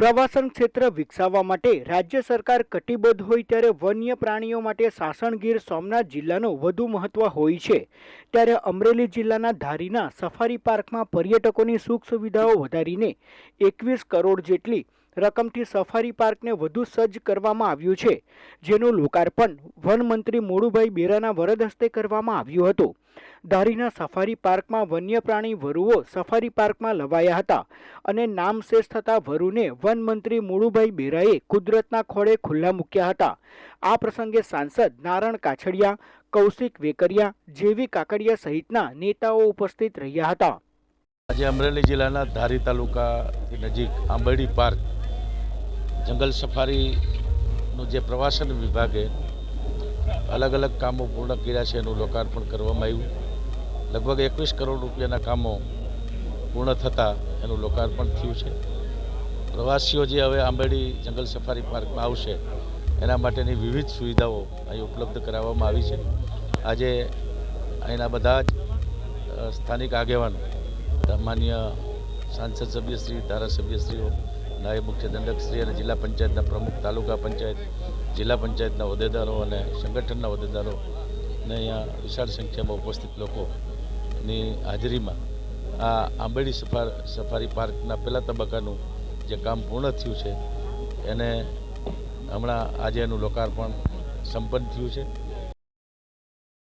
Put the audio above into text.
પ્રવાસન ક્ષેત્ર વિકસાવવા માટે રાજ્ય સરકાર કટિબદ્ધ હોય ત્યારે વન્ય પ્રાણીઓ માટે સાસણ ગીર સોમનાથ જિલ્લાનું વધુ મહત્વ હોય છે. ત્યારે અમરેલી જિલ્લાના ધારીના સફારી પાર્કમાં પર્યટકોની સુખ સુવિધાઓ વધારીને એકવીસ કરોડ જેટલી રકમથી સફારી પાર્કને વધુ સજ્જ કરવામાં આવ્યું છે. જેનું લોકાર્પણ વનમંત્રી મોડુભાઈ બેરાના વરદ હસ્તે કરવામાં આવ્યું હતું. ધારીના સફારી પાર્કમાં વન્ય પ્રાણી વરુઓ સફારી પાર્કમાં લવાયા હતા અને નામશેષ થતા વરુને વનમંત્રી મોડુભાઈ બેરાએ કુદરતના ખોળે ખુલ્લા મૂક્યા હતા. આ પ્રસંગે સાંસદ નારણ કાછડિયા, કૌશિક વેકરિયા, જેવી કાકડિયા સહિતના નેતાઓ ઉપસ્થિત રહ્યા હતા. આજે અમરેલી જિલ્લાના ધારી તાલુકા નજીક આંબરડી પાર્ક જંગલ સફારીનું જે પ્રવાસન વિભાગે અલગ અલગ કામો પૂર્ણ કર્યા છે એનું લોકાર્પણ કરવામાં આવ્યું. લગભગ એકવીસ કરોડ રૂપિયાના કામો પૂર્ણ થતાં એનું લોકાર્પણ થયું છે. પ્રવાસીઓ જે હવે આંબેડી જંગલ સફારી પાર્કમાં આવશે, એના માટેની વિવિધ સુવિધાઓ અહીં ઉપલબ્ધ કરાવવામાં આવી છે. આજે અહીંના બધા જ સ્થાનિક આગેવાન, માન્ય સાંસદ સભ્યશ્રી, ધારાસભ્યશ્રીઓ નાયબ મુખ્ય દંડકશ્રી અને જિલ્લા પંચાયતના પ્રમુખ, તાલુકા પંચાયત, જિલ્લા પંચાયતના હોદ્દેદારો અને સંગઠનના હોદ્દેદારો ને અહીંયા વિશાળ સંખ્યામાં ઉપસ્થિત લોકોની હાજરીમાં આ આંબેડી સફાર, સફારી પાર્કના પહેલા તબક્કાનું જે કામ પૂર્ણ થયું છે, એને હમણાં આજે એનું લોકાર્પણ સંપન્ન થયું છે.